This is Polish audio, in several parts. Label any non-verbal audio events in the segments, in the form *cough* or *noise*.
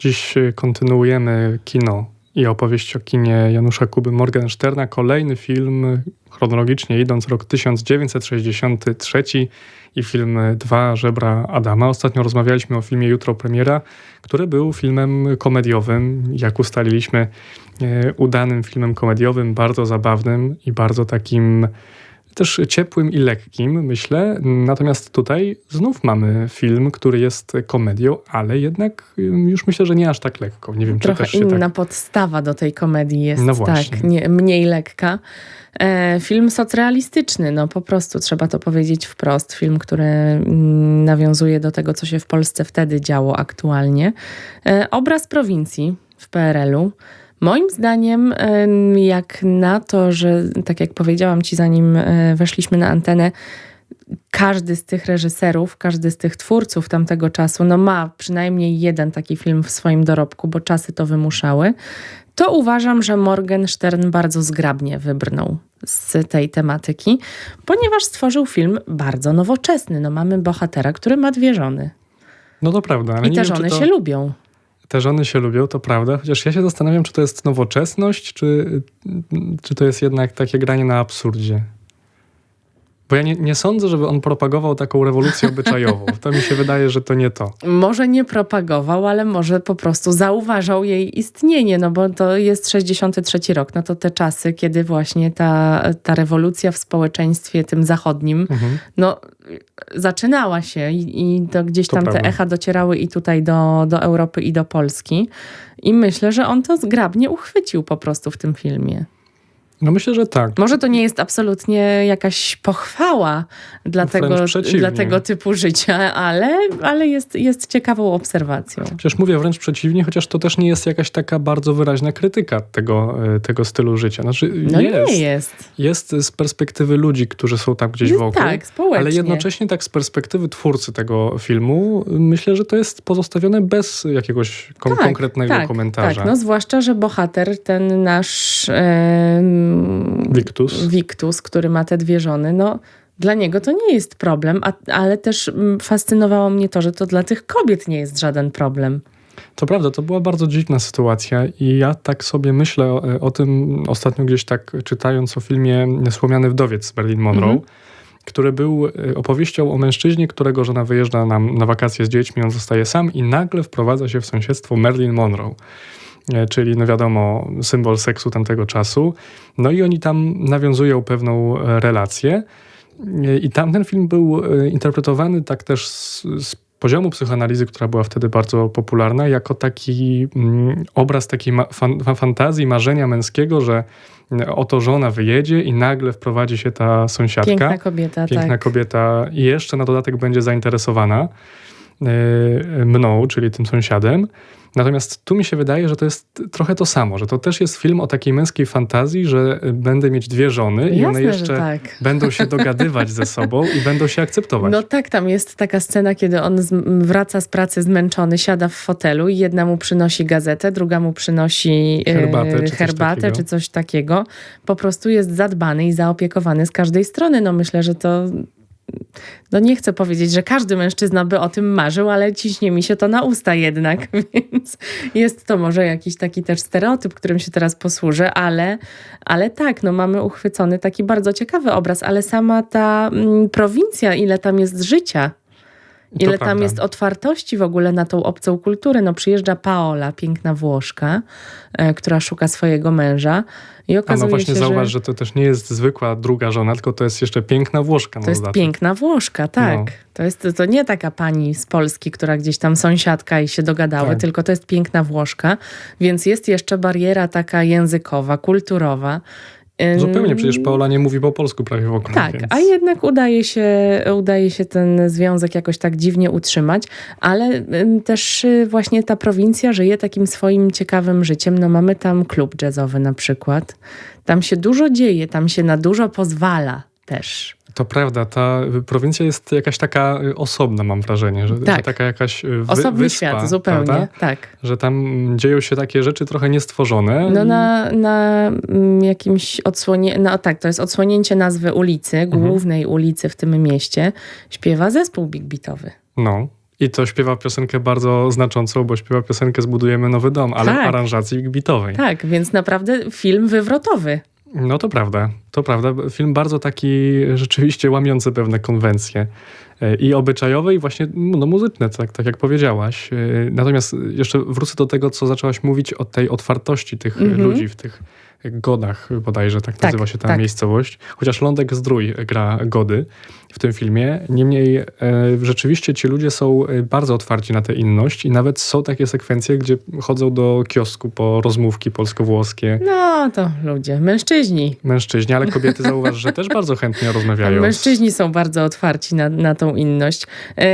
Dziś kontynuujemy kino i opowieść o kinie Janusza Kuby Morgensterna. Kolejny film, chronologicznie idąc, rok 1963 i film Dwa żebra Adama. Ostatnio rozmawialiśmy o filmie Jutro Premiera, który był filmem komediowym, jak ustaliliśmy, udanym filmem komediowym, bardzo zabawnym i bardzo takim też ciepłym i lekkim, myślę. Natomiast tutaj znów mamy film, który jest komedią, ale jednak już myślę, że nie aż tak lekko. Nie wiem, Trochę czy też inna tak... podstawa do tej komedii jest No tak, nie, mniej lekka. E, film socrealistyczny, no po prostu trzeba to powiedzieć wprost. Film, który mm, nawiązuje do tego, co się w Polsce wtedy działo aktualnie. E, obraz prowincji w PRL-u. Moim zdaniem, em, jak na to, że tak jak powiedziałam ci, zanim e, weszliśmy na antenę, każdy z tych reżyserów, każdy z tych twórców tamtego czasu, no ma przynajmniej jeden taki film w swoim dorobku, bo czasy to wymuszały, to uważam, że Morgenstern bardzo zgrabnie wybrnął z tej tematyki, ponieważ stworzył film bardzo nowoczesny. No mamy bohatera, który ma dwie żony. No to prawda, ale I te żony to... się lubią. Te żony się lubią, to prawda, chociaż ja się zastanawiam, czy to jest nowoczesność, czy, czy to jest jednak takie granie na absurdzie. Bo ja nie, nie sądzę, żeby on propagował taką rewolucję obyczajową. *laughs* To mi się wydaje, że to nie to. Może nie propagował, ale może po prostu zauważał jej istnienie, no bo to jest 63 rok, no to te czasy, kiedy właśnie ta, ta rewolucja w społeczeństwie tym zachodnim, Mhm. no zaczynała się i, i to gdzieś To tam te prawda. echa docierały i tutaj do, do Europy i do Polski. I myślę, że on to zgrabnie uchwycił po prostu w tym filmie. No myślę, że tak. Może to nie jest absolutnie jakaś pochwała dla, tego, dla tego typu życia, ale, ale jest, jest ciekawą obserwacją. Przecież mówię wręcz przeciwnie, chociaż to też nie jest jakaś taka bardzo wyraźna krytyka tego, e, tego stylu życia. Znaczy No jest, nie jest. jest z perspektywy ludzi, którzy są tam gdzieś wokół. tak, społecznie. Ale jednocześnie tak z perspektywy twórcy tego filmu, myślę, że to jest pozostawione bez jakiegoś Tak, konkretnego tak, komentarza. Tak, no zwłaszcza, że bohater, ten nasz em, Wiktus. Wiktus, który ma te dwie żony, no dla niego to nie jest problem, a, ale też mm, fascynowało mnie to, że to dla tych kobiet nie jest żaden problem. To prawda, to była bardzo dziwna sytuacja i ja tak sobie myślę o, o tym ostatnio gdzieś tak czytając o filmie Słomiany Wdowiec z Berlin Monroe, Mhm. który był e, opowieścią o mężczyźnie, którego żona wyjeżdża na, na wakacje z dziećmi, on zostaje sam i nagle wprowadza się w sąsiedztwo Marilyn Monroe. E, Czyli, no wiadomo, symbol seksu tamtego czasu. No i oni tam nawiązują pewną e, relację. E, I tamten film był interpretowany tak też z, z poziomu psychoanalizy, która była wtedy bardzo popularna, jako taki mm, obraz takiej ma, fan, fa- fantazji, marzenia męskiego, że mm, oto żona wyjedzie i nagle wprowadzi się ta sąsiadka. Piękna kobieta, Piękna tak. kobieta i jeszcze na dodatek będzie zainteresowana mną, czyli tym sąsiadem. Natomiast tu mi się wydaje, że to jest trochę to samo, że to też jest film o takiej męskiej fantazji, że będę mieć dwie żony i one Jasne, jeszcze tak. *laughs* będą się dogadywać ze sobą i będą się akceptować. No tak, tam jest taka scena, kiedy on wraca z pracy zmęczony, siada w fotelu i jedna mu przynosi gazetę, druga mu przynosi e, Herbatę czy coś herbatę takiego. czy coś takiego. Po prostu jest zadbany i zaopiekowany z każdej strony. No myślę, że to... No nie chcę powiedzieć, że każdy mężczyzna by o tym marzył, ale ciśnie mi się to na usta jednak, *laughs* więc jest to może jakiś taki też stereotyp, którym się teraz posłużę, ale, ale tak, no mamy uchwycony taki bardzo ciekawy obraz, ale sama ta mm, prowincja, ile tam jest życia, ile tam prawda. jest otwartości w ogóle na tą obcą kulturę. No przyjeżdża Paola, piękna Włoszka, e, która szuka swojego męża i A okazuje no właśnie się, zauważ, że że to też nie jest zwykła druga żona, tylko to jest jeszcze piękna Włoszka. to jest dodatek. piękna Włoszka, tak. No. To, jest, to nie taka pani z Polski, która gdzieś tam sąsiadka i się dogadały, Tak. tylko to jest piękna Włoszka, więc jest jeszcze bariera taka językowa, kulturowa. Zupełnie, przecież Paola nie mówi po polsku prawie w ogóle. Tak, więc... a jednak udaje się, udaje się ten związek jakoś tak dziwnie utrzymać, ale też y, właśnie ta prowincja żyje takim swoim ciekawym życiem. No mamy tam klub jazzowy na przykład. Tam się dużo dzieje, tam się na dużo pozwala też. To prawda, ta prowincja jest jakaś taka y, osobna, mam wrażenie, że, Tak. że taka jakaś y, wy, Osobny wyspa, świat, zupełnie, prawda? tak. Że tam dzieją się takie rzeczy trochę niestworzone. No na, na mm, jakimś odsłonie, no tak, to jest odsłonięcie nazwy ulicy, Mhm. głównej ulicy w tym mieście, śpiewa zespół Big Beatowy. No. I to śpiewa piosenkę bardzo znaczącą, bo śpiewa piosenkę Zbudujemy nowy dom, ale Tak. w aranżacji bitowej. Tak, więc naprawdę film wywrotowy. No to prawda, to prawda. Film bardzo taki rzeczywiście łamiący pewne konwencje e, i obyczajowe i właśnie no, muzyczne, tak, tak jak powiedziałaś. E, Natomiast jeszcze wrócę do tego, co zaczęłaś mówić o tej otwartości tych e, Mhm. ludzi w tych godach, bodajże tak, Tak, nazywa się ta tak. miejscowość. Chociaż Lądek Zdrój gra gody w tym filmie. Niemniej e, rzeczywiście ci ludzie są e, bardzo otwarci na tę inność i nawet są takie sekwencje, gdzie chodzą do kiosku po rozmówki polsko-włoskie. No to ludzie, mężczyźni. Mężczyźni, ale kobiety zauważ, że też bardzo chętnie *laughs* rozmawiają. Mężczyźni są bardzo otwarci na, na tą inność. E,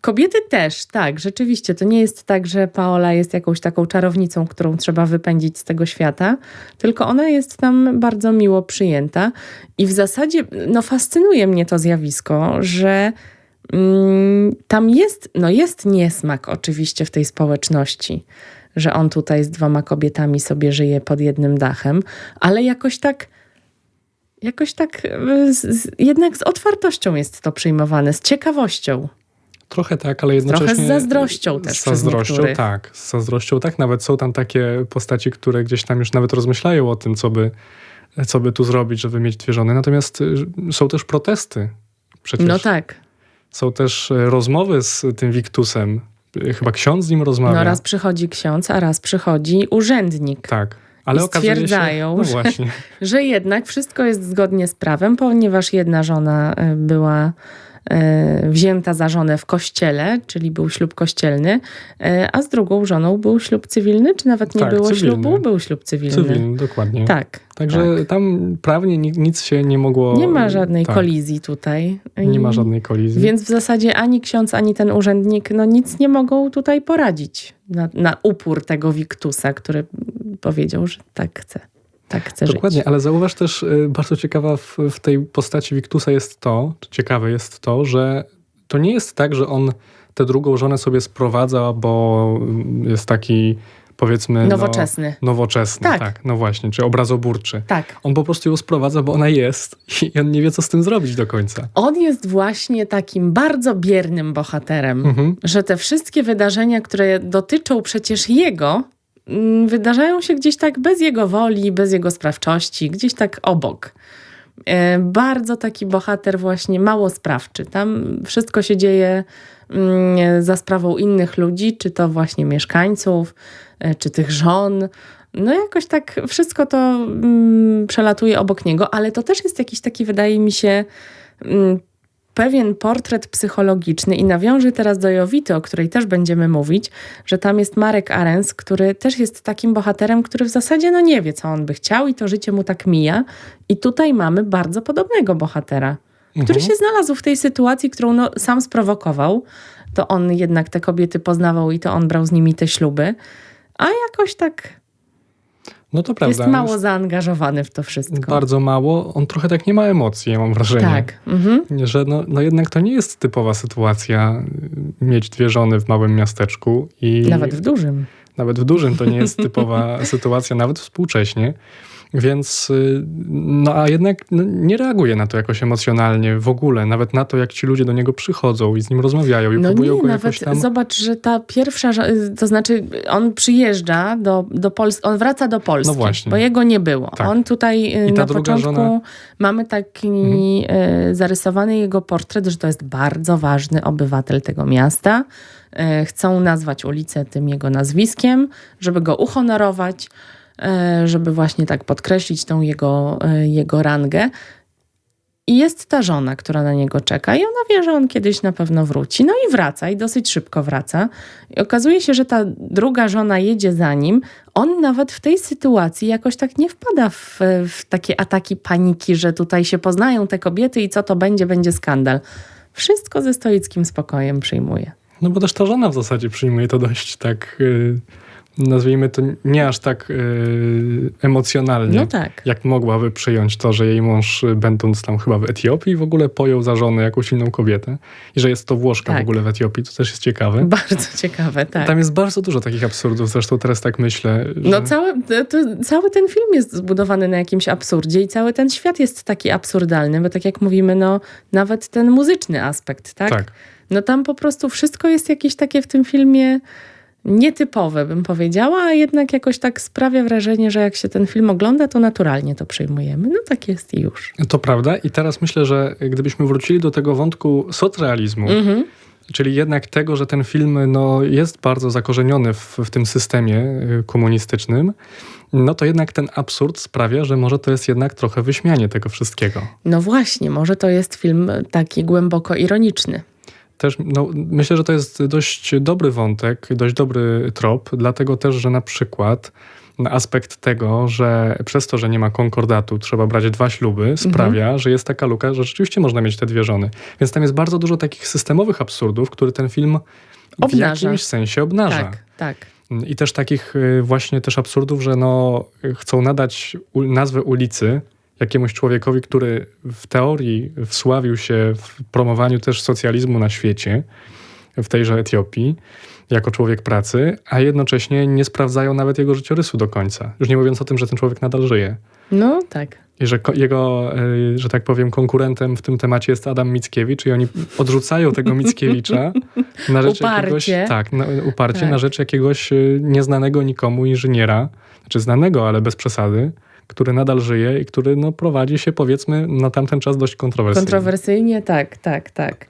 kobiety też, tak, rzeczywiście. To nie jest tak, że Paola jest jakąś taką czarownicą, którą trzeba wypędzić z tego świata, tylko ona jest tam bardzo miło przyjęta. I w zasadzie, no fascynuje mnie to zjawisko, że mm, tam jest, no jest niesmak oczywiście w tej społeczności, że on tutaj z dwoma kobietami sobie żyje pod jednym dachem, ale jakoś tak jakoś tak y, z, z, jednak z otwartością jest to przyjmowane, z ciekawością. Trochę tak, ale jednocześnie... Trochę z zazdrością też Z zazdrością, tak. Z zazdrością, tak. Nawet są tam takie postaci, które gdzieś tam już nawet rozmyślają o tym, co by, co by tu zrobić, żeby mieć dwie żony. Natomiast y, są też protesty. Przecież No tak. są też y, rozmowy z tym Wiktusem. Y, Chyba ksiądz z nim rozmawia. No raz przychodzi ksiądz, a raz przychodzi urzędnik. Tak. Ale I okazuje się, stwierdzają, no że- *laughs* Że jednak wszystko jest zgodnie z prawem, ponieważ jedna żona była wzięta za żonę w kościele, czyli był ślub kościelny, y, a z drugą żoną był ślub cywilny, czy nawet nie Tak, było cywilny. ślubu? Był ślub cywilny. cywilny, dokładnie. Tak. Także tak. tam prawnie ni- nic się nie mogło... Nie ma żadnej tak, kolizji tutaj. Nie ma I- żadnej kolizji. Więc w zasadzie ani ksiądz, ani ten urzędnik no nic nie mogą tutaj poradzić na, na upór tego Wiktusa, który powiedział, że tak chce. Tak chce Dokładnie, żyć. ale zauważ też, y, bardzo ciekawa w, w tej postaci Wiktusa jest to, ciekawe jest to, że to nie jest tak, że on tę drugą żonę sobie sprowadza, bo mm, jest taki, powiedzmy... Nowoczesny. No, nowoczesny, Tak. tak. No właśnie, czy obrazoburczy. Tak. On po prostu ją sprowadza, bo ona jest *laughs* i on nie wie, co z tym zrobić do końca. On jest właśnie takim bardzo biernym bohaterem, Mhm. że te wszystkie wydarzenia, które dotyczą przecież jego, wydarzają się gdzieś tak bez jego woli, bez jego sprawczości, gdzieś tak obok. E, Bardzo taki bohater właśnie mało sprawczy. Tam wszystko się dzieje mm, za sprawą innych ludzi, czy to właśnie mieszkańców, e, czy tych żon. No jakoś tak wszystko to mm, przelatuje obok niego, ale to też jest jakiś taki, wydaje mi się, mm, pewien portret psychologiczny i nawiążę teraz do Jowity, o której też będziemy mówić, że tam jest Marek Arens, który też jest takim bohaterem, który w zasadzie no nie wie, co on by chciał i to życie mu tak mija. I tutaj mamy bardzo podobnego bohatera, który Mhm. się znalazł w tej sytuacji, którą no, sam sprowokował. To on jednak te kobiety poznawał i to on brał z nimi te śluby. A jakoś tak No to prawda. jest mało zaangażowany w to wszystko. Bardzo mało. On trochę tak nie ma emocji, ja mam wrażenie. Tak. Mhm. Że no, no jednak to nie jest typowa sytuacja y, mieć dwie żony w małym miasteczku i Nawet w dużym. nawet w dużym to nie jest typowa *laughs* sytuacja, nawet współcześnie. Więc y, no a jednak nie reaguje na to jakoś emocjonalnie w ogóle, nawet na to, jak ci ludzie do niego przychodzą i z nim rozmawiają i No próbują nie, go nawet tam... zobacz, że ta pierwsza, to znaczy on przyjeżdża do, do Polski, on wraca do Polski, No właśnie. bo jego nie było. Tak. On tutaj y, na początku żona- Mhm. mamy taki y, zarysowany jego portret, że to jest bardzo ważny obywatel tego miasta. Chcą nazwać ulicę tym jego nazwiskiem, żeby go uhonorować, żeby właśnie tak podkreślić tą jego, y, jego rangę. I jest ta żona, która na niego czeka, i ona wie, że on kiedyś na pewno wróci. No i wraca, i dosyć szybko wraca. I okazuje się, że ta druga żona jedzie za nim. On nawet w tej sytuacji jakoś tak nie wpada w, w takie ataki paniki, że tutaj się poznają te kobiety i co to będzie, będzie skandal. Wszystko ze stoickim spokojem przyjmuje. No bo też ta żona w zasadzie przyjmuje to dość tak, y, nazwijmy to nie aż tak y, emocjonalnie. No tak. Jak mogłaby przyjąć to, że jej mąż, y, będąc tam chyba w Etiopii, w ogóle pojął za żonę jakąś inną kobietę i że jest to Włoszka Tak. w ogóle w Etiopii, to też jest ciekawe. *laughs* Bardzo ciekawe, tak. Tam jest bardzo dużo takich absurdów, zresztą teraz tak myślę. Że... No cały, to, cały ten film jest zbudowany na jakimś absurdzie i cały ten świat jest taki absurdalny, bo tak jak mówimy, no nawet ten muzyczny aspekt, tak? tak. No tam po prostu wszystko jest jakieś takie w tym filmie nietypowe, bym powiedziała, a jednak jakoś tak sprawia wrażenie, że jak się ten film ogląda, to naturalnie to przyjmujemy. No tak jest i już. To prawda i teraz myślę, że gdybyśmy wrócili do tego wątku socrealizmu, Mhm. czyli jednak tego, że ten film no, jest bardzo zakorzeniony w, w tym systemie y, komunistycznym, no to jednak ten absurd sprawia, że może to jest jednak trochę wyśmianie tego wszystkiego. No właśnie, może to jest film taki głęboko ironiczny. Też, no, myślę, że to jest dość dobry wątek, dość dobry trop, dlatego też, że na przykład aspekt tego, że przez to, że nie ma konkordatu, trzeba brać dwa śluby, sprawia, że jest taka luka, że rzeczywiście można mieć te dwie żony. Więc tam jest bardzo dużo takich systemowych absurdów, które ten film w Obnaża. jakimś sensie obnaża. Tak, tak. I też takich y, właśnie też absurdów, że no, chcą nadać nazwę ulicy jakiemuś człowiekowi, który w teorii wsławił się w promowaniu też socjalizmu na świecie, w tejże Etiopii, jako człowiek pracy, a jednocześnie nie sprawdzają nawet jego życiorysu do końca. Już nie mówiąc o tym, że ten człowiek nadal żyje. No tak. I że jego, y, że tak powiem, konkurentem w tym temacie jest Adam Mickiewicz i oni odrzucają tego *laughs* Mickiewicza na rzecz Uparcie. jakiegoś... Tak, na, uparcie Tak. na rzecz jakiegoś y, nieznanego nikomu inżyniera, znaczy znanego, ale bez przesady, który nadal żyje i który no, prowadzi się powiedzmy na tamten czas dość kontrowersyjnie. Kontrowersyjnie, tak, tak, tak.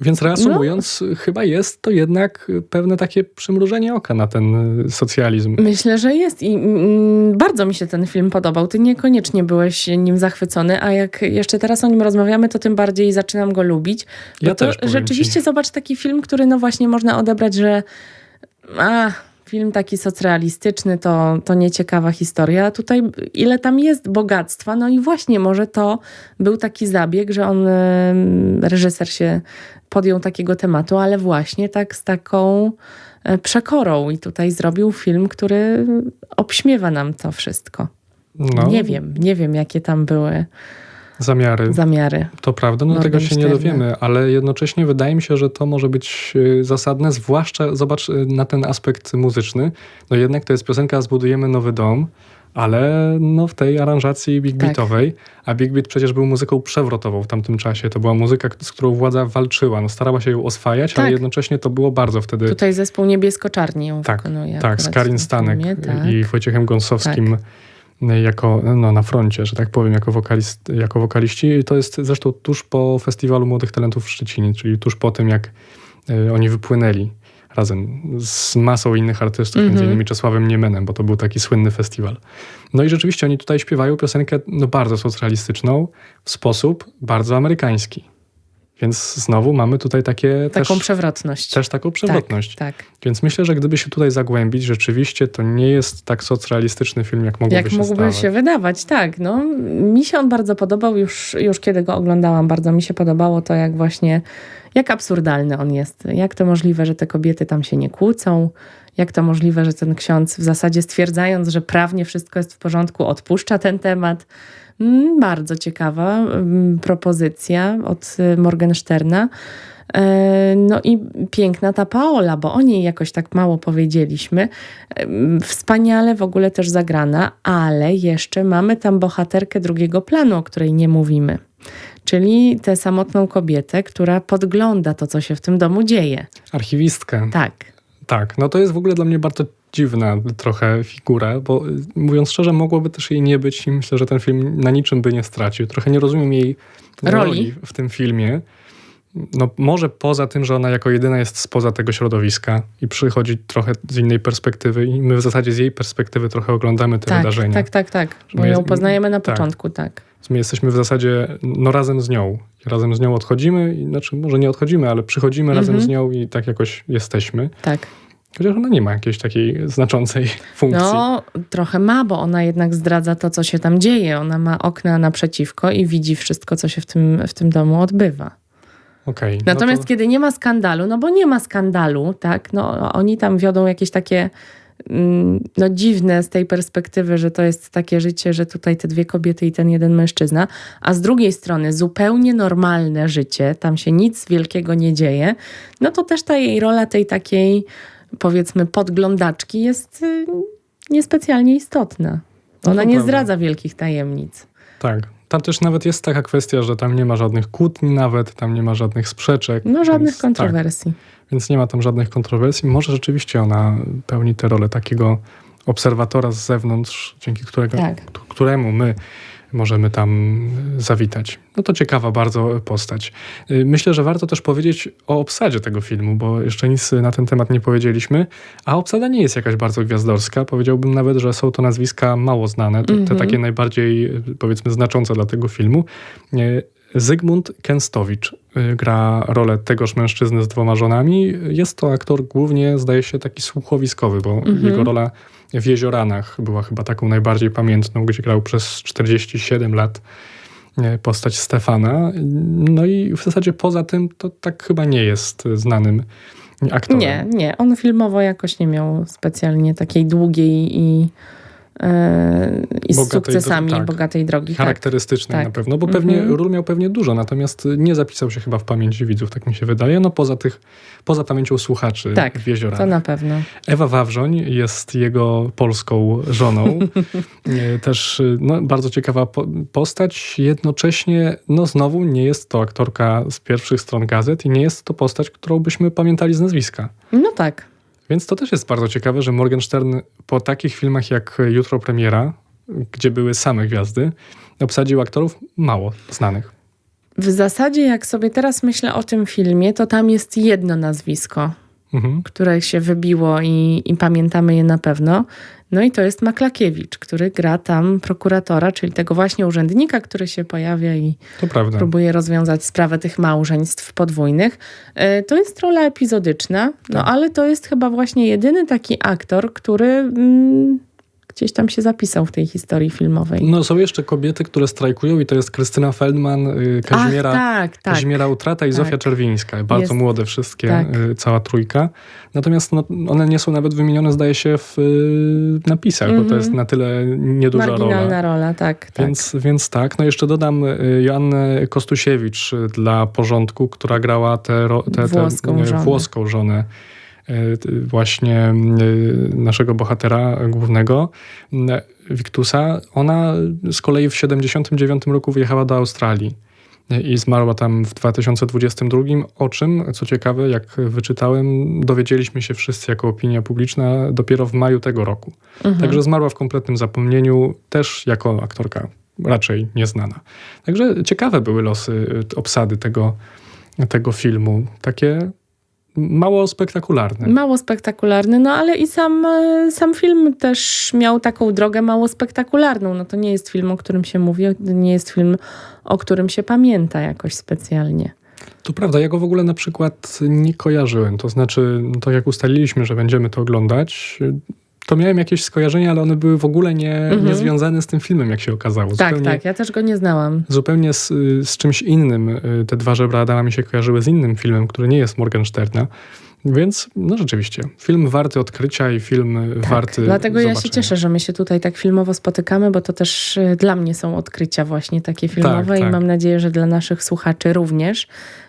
Więc reasumując, chyba jest to jednak pewne takie przymrużenie oka na ten socjalizm. Myślę, że jest i mm, bardzo mi się ten film podobał. Ty niekoniecznie byłeś nim zachwycony, a jak jeszcze teraz o nim rozmawiamy, to tym bardziej zaczynam go lubić. Bo Ja to też, rzeczywiście ci. zobacz taki film, który no właśnie można odebrać, że a, film taki socrealistyczny to, to nieciekawa historia. A tutaj ile tam jest bogactwa, no i właśnie może to był taki zabieg, że on, reżyser się podjął takiego tematu, ale właśnie tak z taką e, przekorą i tutaj zrobił film, który obśmiewa nam to wszystko. No, Nie wiem, nie wiem jakie tam były Zamiary. zamiary. To prawda, no tego się nie dowiemy, ale jednocześnie wydaje mi się, że to może być y, zasadne, zwłaszcza zobacz y, na ten aspekt muzyczny. No jednak to jest piosenka Zbudujemy nowy dom, ale no w tej aranżacji big Tak. beatowej, a big beat przecież był muzyką przewrotową w tamtym czasie. To była muzyka, z którą władza walczyła, no starała się ją oswajać, ale Tak. jednocześnie to było bardzo wtedy... Tutaj zespół Niebiesko-Czarni ją Tak, wykonuje. tak, z Karin Stanek tak. i Wojciechem Gąsowskim y, jako, no, na froncie, że tak powiem, jako, wokalist, jako wokaliści. To jest zresztą tuż po Festiwalu Młodych Talentów w Szczecinie, czyli tuż po tym, jak y, oni wypłynęli razem z masą innych artystów, Mhm. między innymi Czesławem Niemenem, bo to był taki słynny festiwal. No i rzeczywiście oni tutaj śpiewają piosenkę no, bardzo socjalistyczną w sposób bardzo amerykański. Więc znowu mamy tutaj takie Taką też, przewrotność. też taką przewrotność. Tak, tak. Więc myślę, że gdyby się tutaj zagłębić, rzeczywiście to nie jest tak socrealistyczny film, jak mógłby Jak się mógłby zdawać. się wydawać, tak. No, mi się on bardzo podobał, już, już kiedy go oglądałam, bardzo mi się podobało to, jak właśnie, jak absurdalny on jest. Jak to możliwe, że te kobiety tam się nie kłócą? Jak to możliwe, że ten ksiądz w zasadzie stwierdzając, że prawnie wszystko jest w porządku, odpuszcza ten temat? Mm, Bardzo ciekawa mm, propozycja od y, Morgensterna. E, No i piękna ta Paola, bo o niej jakoś tak mało powiedzieliśmy. Wspaniale w ogóle też zagrana, ale jeszcze mamy tam bohaterkę drugiego planu, o której nie mówimy. Czyli tę samotną kobietę, która podgląda to, co się w tym domu dzieje. Archiwistkę. Tak. Tak, no to jest w ogóle dla mnie bardzo dziwna trochę figura, bo y, mówiąc szczerze, mogłoby też jej nie być i myślę, że ten film na niczym by nie stracił. Trochę nie rozumiem jej Roli. roli w tym filmie. No może poza tym, że ona jako jedyna jest spoza tego środowiska i przychodzi trochę z innej perspektywy i my w zasadzie z jej perspektywy trochę oglądamy te Tak, wydarzenia. tak, tak, tak. Bo My ją poznajemy na tak. początku, tak. My jesteśmy w zasadzie no, razem z nią. Razem z nią odchodzimy, i, znaczy może nie odchodzimy, ale przychodzimy razem Mhm. z nią i tak jakoś jesteśmy. Tak. Chociaż ona nie ma jakiejś takiej znaczącej *laughs* funkcji. No, trochę ma, bo ona jednak zdradza to, co się tam dzieje. Ona ma okna naprzeciwko i widzi wszystko, co się w tym, w tym domu odbywa. Okej, no Natomiast to, kiedy nie ma skandalu, no bo nie ma skandalu, tak, no oni tam wiodą jakieś takie no dziwne z tej perspektywy, że to jest takie życie, że tutaj te dwie kobiety i ten jeden mężczyzna, a z drugiej strony zupełnie normalne życie, tam się nic wielkiego nie dzieje, no to też ta jej rola tej takiej powiedzmy podglądaczki jest y, niespecjalnie istotna. No Ona to nie prawda. zdradza wielkich tajemnic. Tak, Tam też nawet jest taka kwestia, że tam nie ma żadnych kłótni nawet, tam nie ma żadnych sprzeczek. No żadnych więc, tak, kontrowersji. więc nie ma tam żadnych kontrowersji. Może rzeczywiście ona pełni tę rolę takiego obserwatora z zewnątrz, dzięki którego, Tak. któremu my możemy tam zawitać. No to ciekawa bardzo postać. Y, Myślę, że warto też powiedzieć o obsadzie tego filmu, bo jeszcze nic na ten temat nie powiedzieliśmy, a obsada nie jest jakaś bardzo gwiazdorska. Powiedziałbym nawet, że są to nazwiska mało znane, te, te Mhm. takie najbardziej y, powiedzmy znaczące dla tego filmu. Y, Zygmunt Kęstowicz gra rolę tegoż mężczyzny z dwoma żonami. Jest to aktor głównie, zdaje się, taki słuchowiskowy, bo Mhm. jego rola w Jezioranach była chyba taką najbardziej pamiętną, gdzie grał przez 47 lat e, postać Stefana. No i w zasadzie poza tym to tak chyba nie jest znanym aktorem. Nie, nie. On filmowo jakoś nie miał specjalnie takiej długiej i, i z Bogatej sukcesami tak. bogatej drogi. Tak. charakterystycznej Tak. na pewno, bo pewnie Mhm. ról miał pewnie dużo, natomiast nie zapisał się chyba w pamięci widzów, tak mi się wydaje. No poza tych, poza pamięcią słuchaczy Tak, w Jezioranach. To na pewno. Ewa Wawrzoń jest jego polską żoną. *laughs* E, Też e, no, bardzo ciekawa po- postać. Jednocześnie, no znowu, nie jest to aktorka z pierwszych stron gazet i nie jest to postać, którą byśmy pamiętali z nazwiska. No tak. Więc to też jest bardzo ciekawe, że Morgenstern po takich filmach jak Jutro Premiera, gdzie były same gwiazdy, obsadził aktorów mało znanych. W zasadzie, jak sobie teraz myślę o tym filmie, to tam jest jedno nazwisko, Mhm. które się wybiło i, i pamiętamy je na pewno. No i to jest Maklakiewicz, który gra tam prokuratora, czyli tego właśnie urzędnika, który się pojawia i próbuje rozwiązać sprawę tych małżeństw podwójnych. E, To jest rola epizodyczna, no Tak. ale to jest chyba właśnie jedyny taki aktor, który mm, gdzieś tam się zapisał w tej historii filmowej. No są jeszcze kobiety, które strajkują i to jest Krystyna Feldman, y, Kazimiera, Ach, tak, tak. Kazimiera Utrata i Tak. Zofia Czerwińska. Bardzo Jest. młode wszystkie, Tak. y, cała trójka. Natomiast no, one nie są nawet wymienione, zdaje się, w y, napisach, bo to Mhm. jest na tyle nieduża Marginalna rola. rola, tak. tak. Więc, więc tak, no jeszcze dodam Joannę Kostusiewicz dla porządku, która grała tę Włoską żonę. włoską żonę właśnie y, naszego bohatera głównego, Wiktusa. Ona z kolei w 79 roku wyjechała do Australii y, i zmarła tam w 2022, o czym, co ciekawe, jak wyczytałem, dowiedzieliśmy się wszyscy jako opinia publiczna dopiero w maju tego roku. Mhm. Także zmarła w kompletnym zapomnieniu, też jako aktorka raczej nieznana. Także ciekawe były losy obsady tego, tego filmu. Takie mało spektakularne. Mało spektakularny, no ale i sam, e, sam film też miał taką drogę mało spektakularną. No to nie jest film, o którym się mówi, nie jest film, o którym się pamięta jakoś specjalnie. To prawda, ja go w ogóle na przykład nie kojarzyłem. To znaczy, no to jak ustaliliśmy, że będziemy to oglądać, to miałem jakieś skojarzenia, ale one były w ogóle nie, Mhm. nie związane z tym filmem, jak się okazało. Tak, Zupełnie- tak, ja też go nie znałam. zupełnie z, z czymś innym. y, Te dwa żebra Adama mi się kojarzyły z innym filmem, który nie jest Morgensterna. Więc, no rzeczywiście, film warty odkrycia i film y, Tak, warty dlatego ja się zobaczenia. cieszę, że my się tutaj tak filmowo spotykamy, bo to też e, dla mnie są odkrycia właśnie takie filmowe i tak. mam nadzieję, że dla naszych słuchaczy również.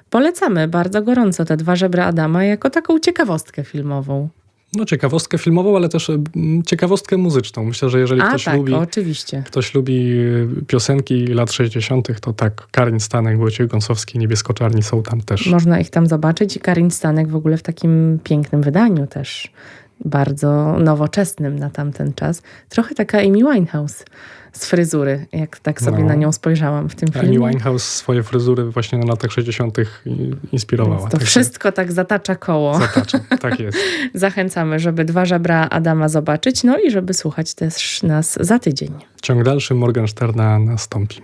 Polecamy bardzo gorąco te dwa żebra Adama jako taką ciekawostkę filmową. No ciekawostkę filmową, ale też y, m, ciekawostkę muzyczną. Myślę, że jeżeli A ktoś tak, lubi... oczywiście. Ktoś lubi y, piosenki lat 60., to tak, Karin Stanek, Wojciech Gąsowski, Niebieskoczarni są tam też. Można ich tam zobaczyć i Karin Stanek w ogóle w takim pięknym wydaniu też. Bardzo nowoczesnym na tamten czas. Trochę taka Amy Winehouse z fryzury, jak tak sobie No. na nią spojrzałam w tym Amy filmie. Winehouse swoje fryzury właśnie na latach 60. i- inspirowała. Więc to Także wszystko tak zatacza koło. Zatacza. Tak jest. *laughs* Zachęcamy, żeby dwa żebra Adama zobaczyć, no i żeby słuchać też nas za tydzień. Ciąg dalszy Morgensterna nastąpi.